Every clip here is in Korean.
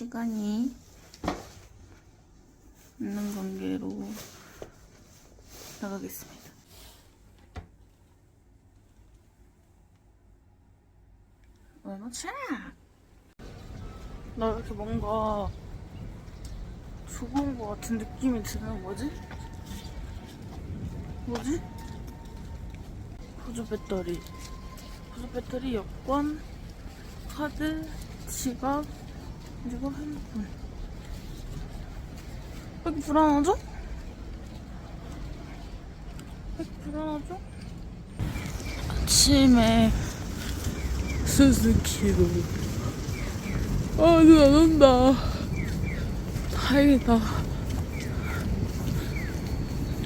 시간이 없는 관계로 나가겠습니다. 얼마 차? 나 이렇게 뭔가 죽은 것 같은 느낌이 드는 뭐지? 뭐지? 보조 배터리. 보조 배터리, 여권, 카드, 지갑, 그리고 핸드폰. 왜 이렇게 불안하죠? 왜 이렇게 불안하죠? 아침에 스스키로 아, 눈 안 온다. 다행이다.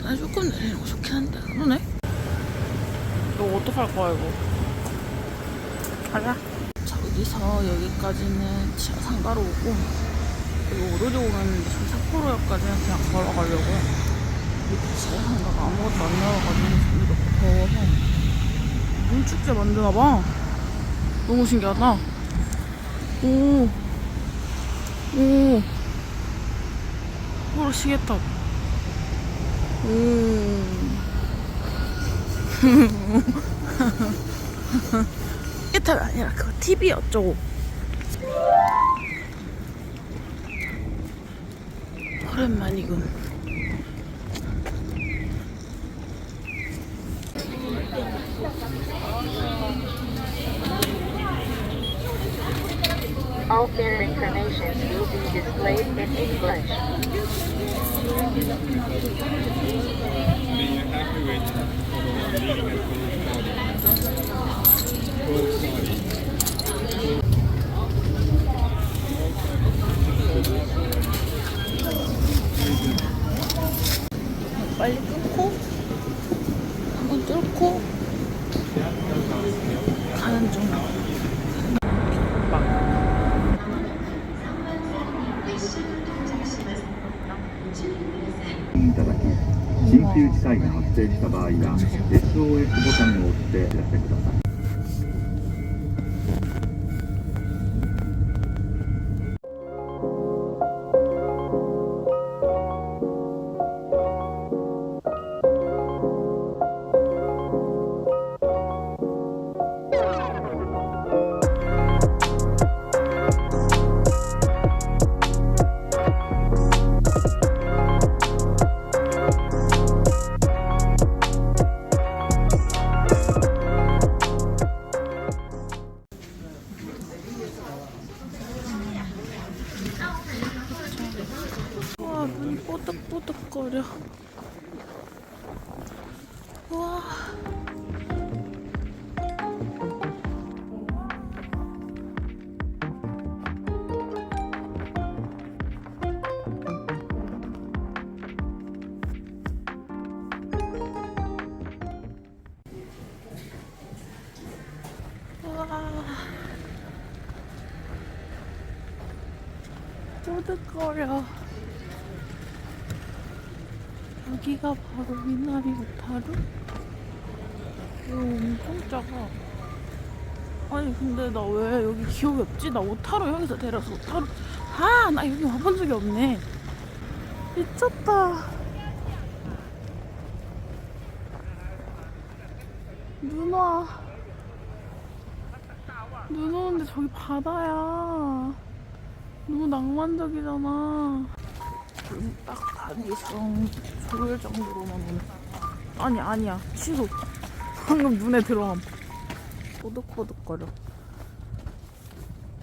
아, 조금 내리는 거 좋긴 한데, 안 오네? 이거 어떡할 거야, 이거? 가자. 저기서 여기까지는 상가로 오고, 그리고 오르려고 했는데 저 삿포로역까지는 그냥 걸어가려고요. 밑에 상가가 아무것도 안 나와가지고 이렇게 더워서 물축제 만드나봐. 너무 신기하다. 오, 오, 서로 시계탑. 오. 시계탑이 아니라 그거 TV 어쩌고. 오랜만이군. All fare information will be displayed in English. 빨리 Thank you. 여기가 바로 미나리 오타루? 이거 엄청 작아. 아니 근데 나 왜 여기 기억이 없지? 나 오타루 여기서 데려서 오타루 아 나 여기 와본 적이 없네. 미쳤다. 눈 와. 눈 오는데 저기 바다야. 너무 낭만적이잖아. 지금 딱 다니성 좋을 정도로만 오네. 아니 아니야 취소. 방금 눈에 들어감. 뽀득뽀득거려.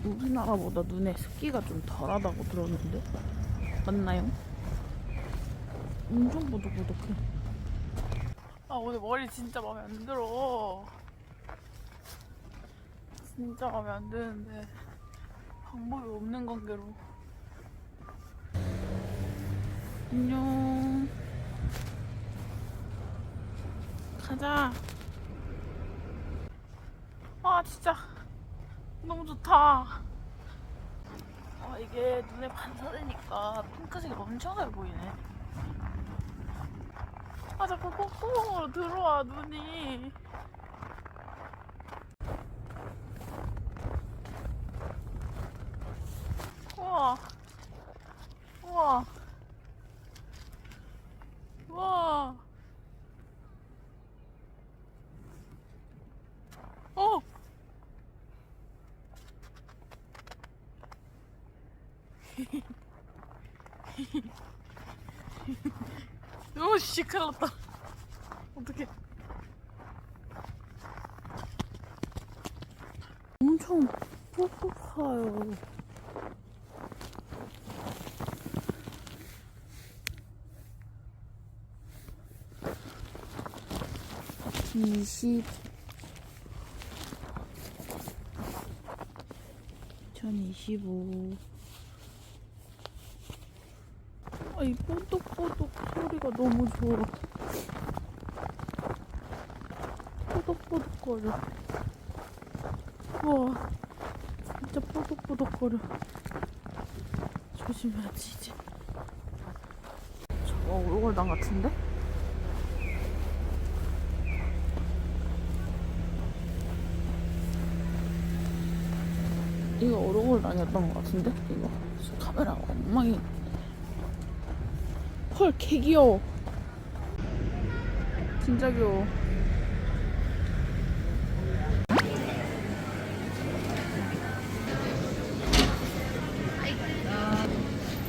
우리나라보다 눈에 습기가 좀 덜하다고 들었는데 맞나요? 엄청 뽀득뽀득해. 아 오늘 머리 진짜 마음에 안 들어. 진짜 마음에 안 드는데 방법이 없는 관계로. 안녕. 가자. 와, 진짜. 너무 좋다. 와, 이게 눈에 반사되니까 핑크색이 넘쳐나게 보이네. 아, 자꾸 콧구멍으로 들어와, 눈이. 우와. 우와. 우와. 어. 큰일 났다. 어떡해. 엄청 뽀뽀해요. 이십 천이십오 아, 이 뽀독뽀독 소리가 너무 좋아. 뽀독뽀독거려. 우와, 진짜 뽀독뽀독거려. 조심해야지, 이제. 저거 오골당 같은데? 이거 오르골당이었던 것 같은데? 이거. 카메라 엉망이. 헐, 개 귀여워. 진짜 귀여워.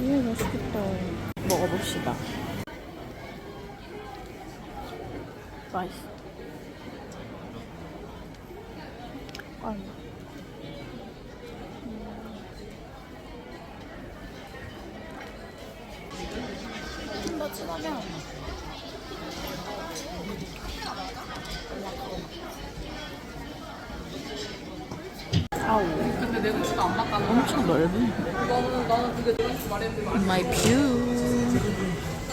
오, 맛있겠다. 먹어봅시다. 맛있어. 아우 근데 내 고추가 안 맞다는 엄청 넓은? 거는 나는 그게 너무 말했는데 My view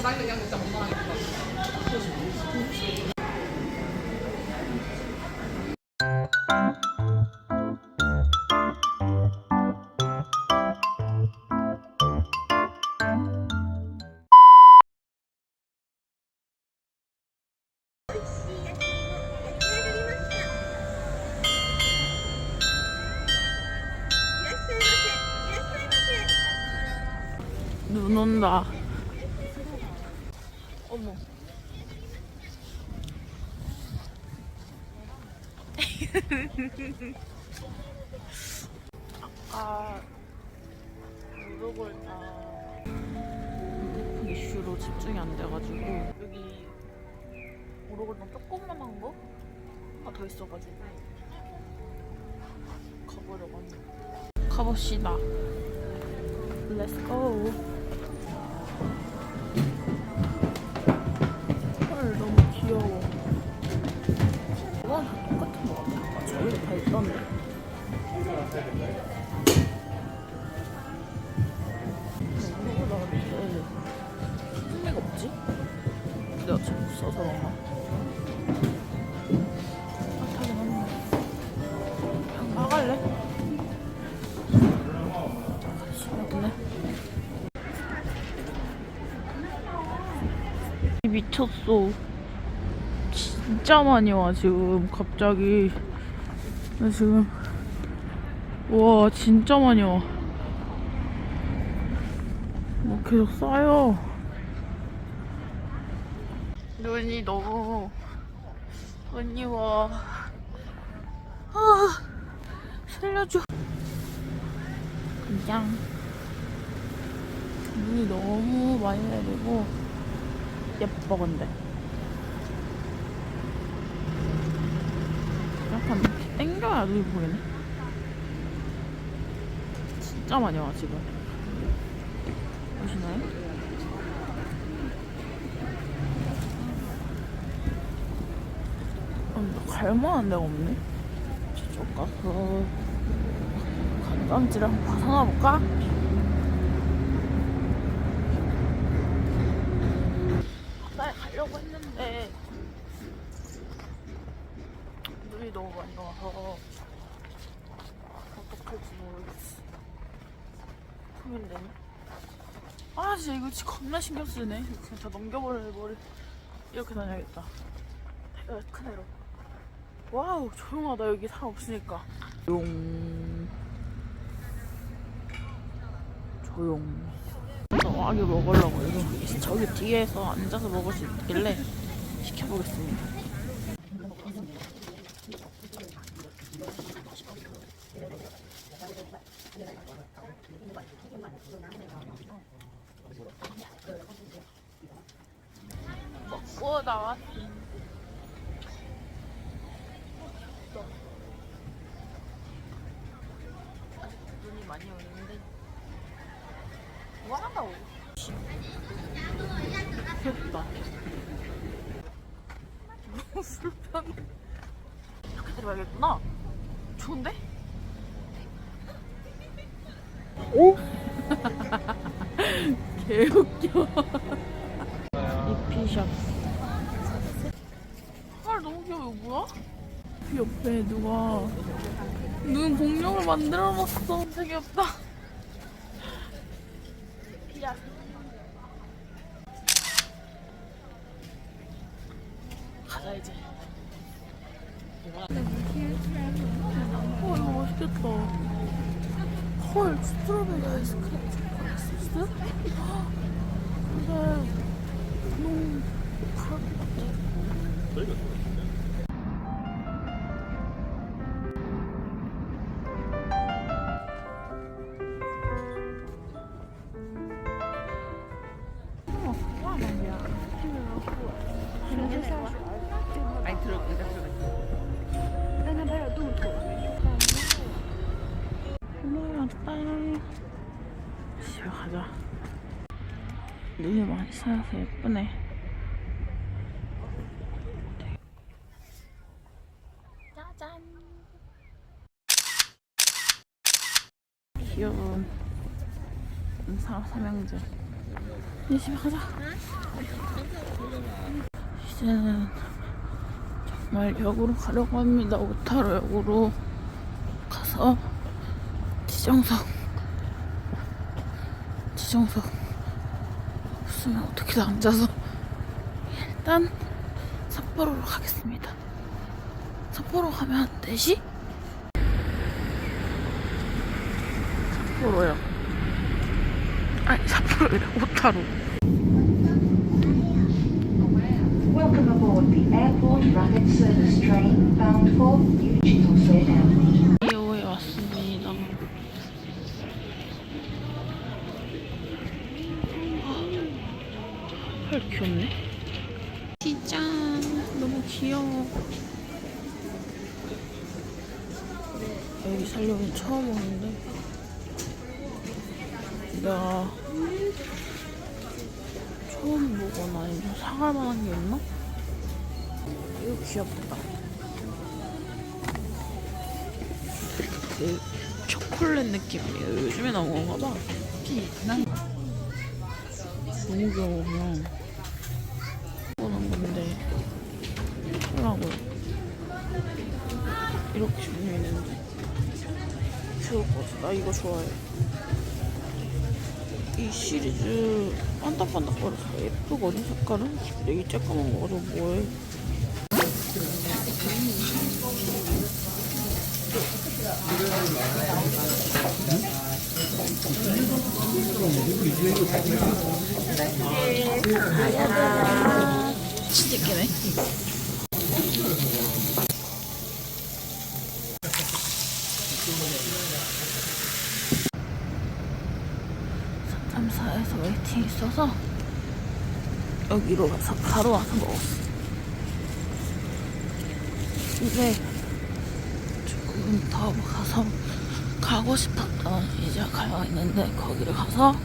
나 이거 그냥 진짜 엄마랑 있 어머. 아까 물어볼까 이슈로 집중이 안 돼가지고 여기 오르골당 조그만한 거? 하나 더 있어가지고. 가보려고 합니다 가봅시다. Let's go 흥미가 없지? 내가 잘못 써서 그런가? 핫하긴 한데 그냥 나갈래? 심하네 미쳤어 진짜 많이 와 지금 갑자기 나 지금 와 진짜 많이 와. 뭐 계속 쌓여 눈이 너무 눈이 와. 아, 살려줘. 그냥 눈이 너무 많이 내리고 예뻐 근데. 약간 이렇게 땡겨야 눈이 보이네 진짜 많이 와 지금. 보시나요? 아, 갈만한 데가 없네? 저쪽 가서 관광지를 한번 벗어나 볼까? 바다에 가려고 했는데. 눈이 너무 많이 와서 어떡할지 모르겠어 고민되네 아 진짜 이거 진짜 겁나 신경 쓰네. 그냥 다 넘겨버려 버리. 이렇게 다녀야겠다. 내가 큰 애로. 와우 조용하다. 여기 사람 없으니까. 용. 조용. 저 와규 먹으려고 이거 저기 뒤에서 앉아서 먹을 수 있길래 시켜보겠습니다. 먹고 나왔습니다. 눈이 많이 오는데 뭐 한다고 귀엽다 너무 불편해 이렇게 들어가야겠구나 좋은데? 오? 개웃겨. 이피샵 헐 너무 귀여워. 이거 뭐야? 그 옆에 누가. 눈 공룡을 만들어놨어. 진짜 귀엽다 집에 가자. 눈이 많이 쌓여서 예쁘네. 짜잔. 귀여운 사, 삼형제. 집에 가자. 이제는 정말 역으로 가려고 합니다. 오타로 역으로 가서 지정석 지정석 없으면 어떻게든 앉아서 일단 삿포로로 가겠습니다. 삿포로 가면 4시? 삿포로요. 아니 삿포로래 오타로. Welcome aboard the Airport Rapid Service train bound for Uchitose 리오에 왔습니다. 헐 귀엽네. 진짜 너무 귀여워. 여기 살려면 처음 오는데 내가 처음 보거나 아니면 사갈 만한 게 있나? 귀엽다. 그 초콜릿 느낌이에요. 요즘에 나온 건가 봐. 난 너무 귀여워 그냥. 이거는 건데 하라고 이렇게 준비했는데 귀여울 것 같아. 나 이거 좋아해. 이 시리즈 반딱반딱거려서 예쁘거든 색깔은. 근데 이 쬐까만 거 가지고 뭐해? 진짜 깨네. 삼사에서 웨이팅 있어서 여기로 가서 바로 와서 먹었어. 이제 조금 더 가서 가고 싶었던 이자카야가 있는데 거기를 가서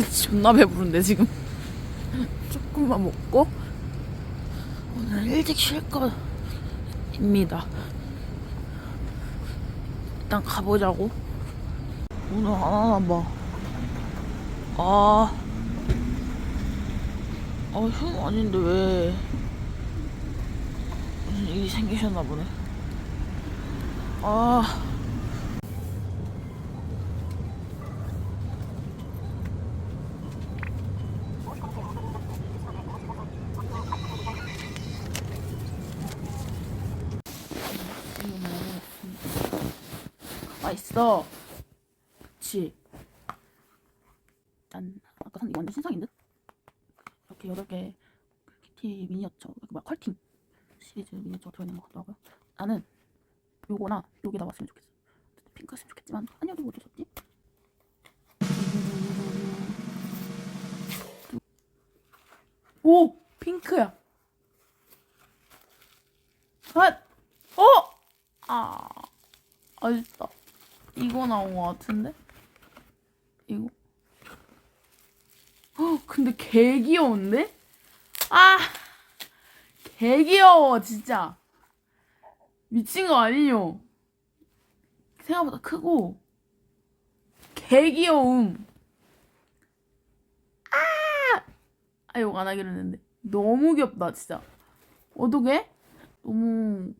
존나 배부른데 지금 조금만 먹고 오늘 일찍 쉴 거입니다. 일단 가보자고. 오늘 안 하나 봐. 아, 아, 형 아닌데 왜 무슨 일이 생기셨나 보네. 아. 맛 있어. 그치? 완전 신상인 듯? 이렇게 8개 키티 미니어처 그 뭐야 컬팅 시리즈 미니어처 들어있는 것 같더라고요 나는 요거나 요게 나왔으면 좋겠어 핑크였으면 좋겠지만 아니어도 어쩔 수 없지 오! 핑크야 아! 어! 아 아쉽다 이거 나온 것 같은데? 이거 어, 근데 개 귀여운데? 아! 개 귀여워, 진짜. 미친 거 아니요? 생각보다 크고, 개 귀여움. 아! 아, 욕안 하기로 했는데. 너무 귀엽다, 진짜. 어떡해? 너무,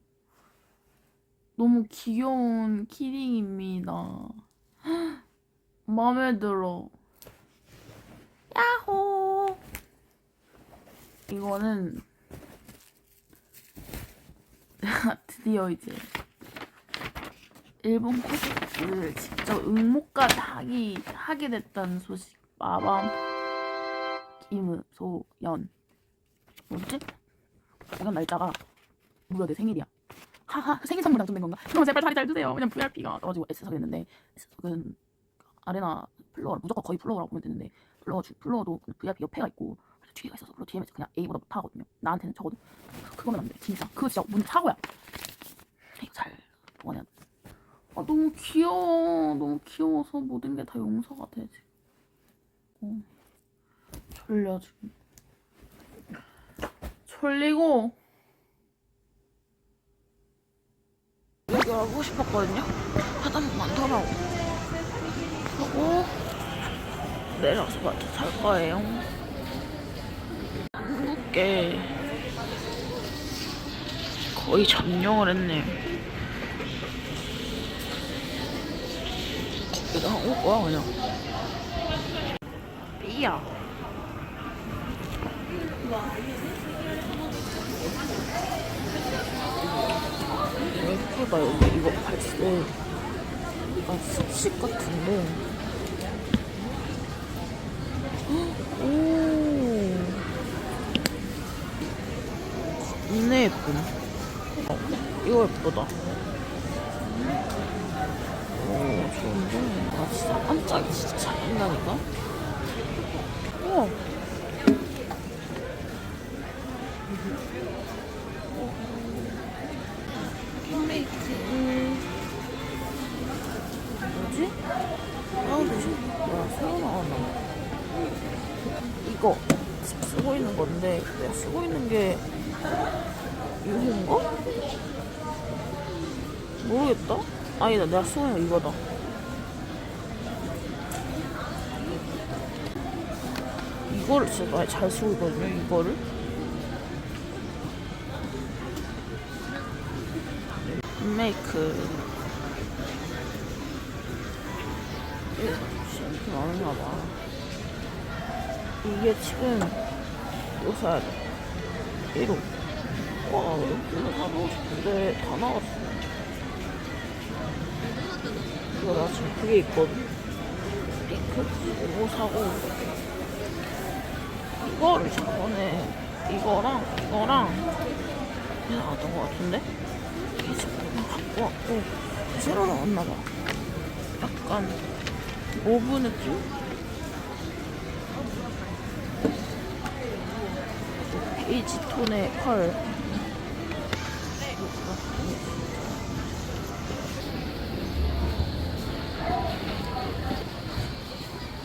너무 귀여운 키링입니다. 마음에 들어. 야호! 이거는 드디어 이제 일본 코스를 직접 응모까지 하기, 하게 됐다는 소식. 마밤 김소연. 뭐지? 공연 날짜가 무려 내 생일이야. 하하, 생일 선물 당첨된 건가? 그럼 제발 자리 잘 주세요. 왜냐면 VIP가 떨어지고 S석이 됐는데 S석은 아레나 플로어 무조건 거의 플로어라고 보면 되는데 플로어 주 플로어도 VIP 옆에가 있고 뒤에가 있어서 플로어 DM에서 그냥 A보다 못하거든요. 나한테는 적어도 그- 그거면 안 돼. 진짜 그거 진짜 문 사고야. 이거 잘 원해. 아 너무 귀여워. 너무 귀여워서 모든 게 다 용서가 돼 지금. 어. 졸려 지금. 졸리고 이거 하고 싶었거든요. 하다 보면 더라고. 하고 내려서 마트 살 거예요. 한국계 거의 점령을 했네. 거기다 한올 거야 그냥. 삐야. 예쁘다 여기 이거 발색. 아 습식 같은데. 오. 겁내 예쁨. 어, 이거 예쁘다. 오, 좋은데. 아, 진짜 깜짝이 진짜 잘 한다니까? 우와. 10,000원. 이거 쓰고 있는 건데, 내가 쓰고 있는 게 이건가? 모르겠다. 아니다, 내가 쓰고 있는 이거다. 이거를 아니, 잘 쓰고 있거든요, 이거를. 메이크. 나왔나 봐. 이게 지금 돼. 1호. 와, 이거 사고 싶은데 다 나왔어. 이거 나 지금 그게 있거든. 이거 사고. 이거를 저번에 이거랑 이거랑 나왔던 것 같은데? 지금 갖고 왔고 새로 나왔나 봐. 약간 모브 느낌? 베이지 톤의 펄.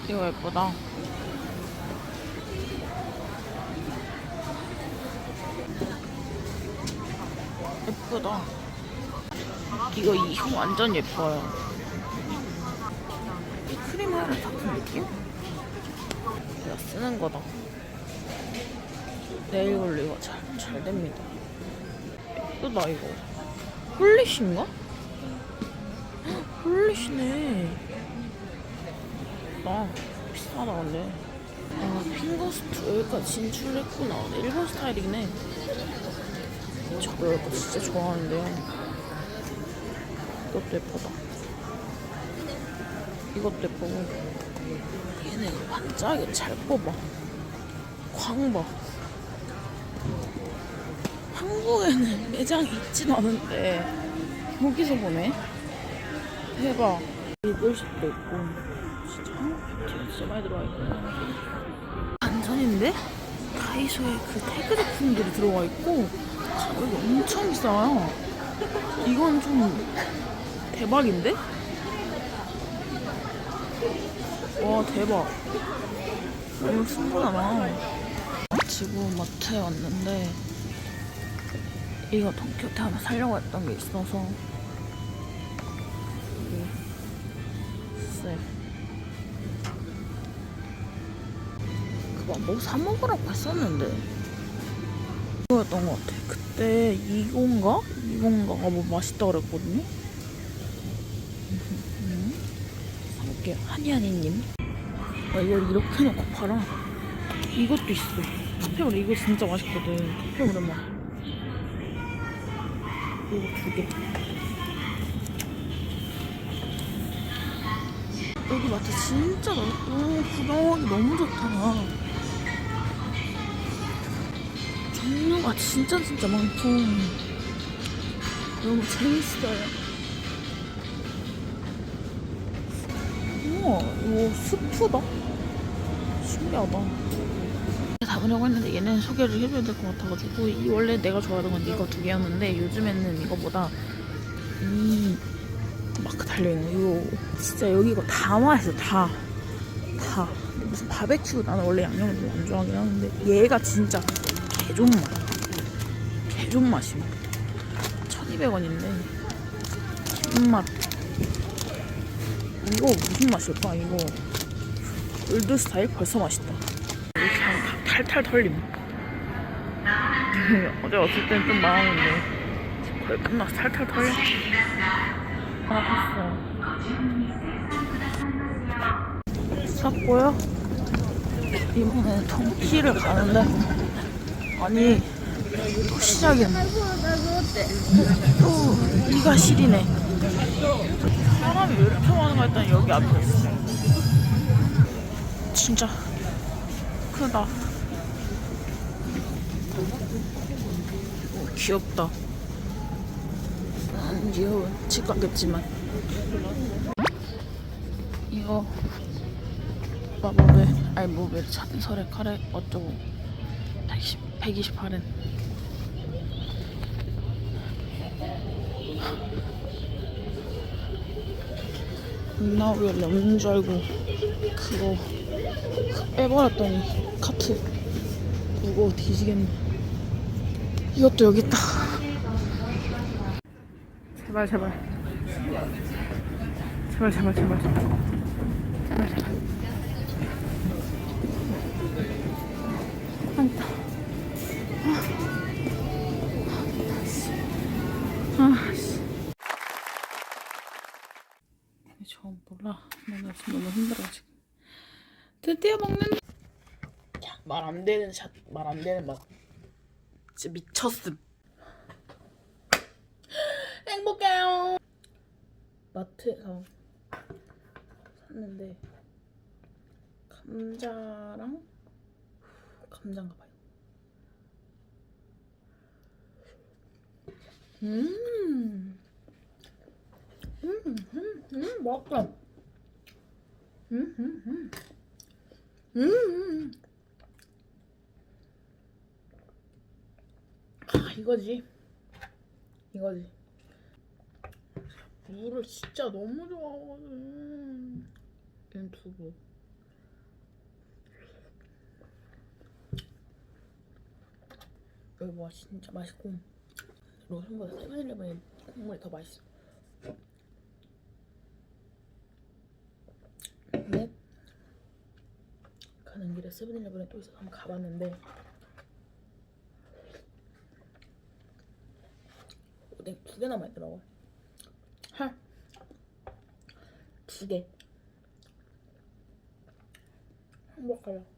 이거 예쁘다. 예쁘다. 이거 이거 완전 예뻐요. 하이라이트 같은 느낌? 내가 쓰는 거다. 네일 컬러가 잘, 잘 됩니다. 예쁘다, 이거. 폴리시인가? 헉, 폴리시네. 나 비싸다, 근데. 아, 핑거스트 여기까지 진출했구나. 일본 스타일이긴 해. 저거 진짜 좋아하는데요. 이것도 예쁘다. 이것도 예쁘고. 얘네 반짝이 잘 뽑아. 광봐. 한국에는 매장이 있진 않은데 여기서 보네. 대박. 이글씨도 있고 진짜 한국 뷰티가 진짜 많이 들어와 있고 반전인데 다이소에 그 태그 제품들이 들어와 있고 가격이 엄청 비싸요. 이건 좀 대박인데? 와 대박. 너무 신기하다. 지금 마트에 왔는데 이거 돈키호테 하나 사려고 했던 게 있어서 쎄. 그거 뭐 사 먹으라고 했었는데 그거였던 것 같아. 그때 이건가? 이건가가 뭐 맛있다 그랬거든요. 음. 사볼게요. 한이한이님. 아, 이걸 이렇게 놓고 팔아. 이것도 있어. 카페오레 이거 진짜 맛있거든. 카페오레 맛. 이거 두 개. 여기 마트 진짜 넓고 구경하기 너무 좋다. 종류가 진짜 진짜 많고 너무 재밌어요. 이거 스프다. 신기하다. 담으려고 했는데 얘는 소개를 해줘야 될 것 같아가지고 이 원래 내가 좋아하던 건 이거 두 개였는데 요즘에는 이거보다 이 마크 달려있는 이거 진짜 여기 이거 다 맛있어 다. 다. 무슨 바베큐 나는 원래 양념을 별로 안 좋아하긴 하는데 얘가 진짜 개존 맛. 개존 맛이야. 1200원인데 김맛. 이거 무슨 맛일까 이거 올드 스타일 벌써 맛있다. 다 탈탈 털림. 어제 왔을 땐좀 지금 거의 끝나서 탈탈 털려. 아, 됐어. 샀고요. 이번에 통키를 가는데 아니 또 시작이네. 또 이가 시리네. 사람이 왜 이렇게 많은가 했더니 여기 앞에. 진짜 크다. 오, 귀엽다. 난 귀여워. 집 가겠지만. 이거 마법의 뭐왜 찬설의 카레 어쩌고 110, 128엔 나 원래 없는 줄 알고 그거 빼버렸더니 카트 무거워 뒤지겠네. 이것도 여기 있다. 제발 제발. 제발 제발 제발. 제발 제발. 안 먹는 말 안 되는 샷, 말 안 되는 맛. 진짜 미쳤음. 행복해요. 마트에서 샀는데 감자랑 감자인가 봐요. 음, 음, 음, 음, 맛있다. 음, 음, 음. 음. 아, 이거지. 이거지. 물을 진짜 너무 좋아하거든. 얘는 두부. 여기 뭐 진짜 맛있고 로션보다 세븐일레븐의 국물이 더 맛있어. 근데 가는 길에 세븐일레븐에 또 있어서 한번 가봤는데 오뎅 두 개 남아있더라고 하. 두 개. 행복해요.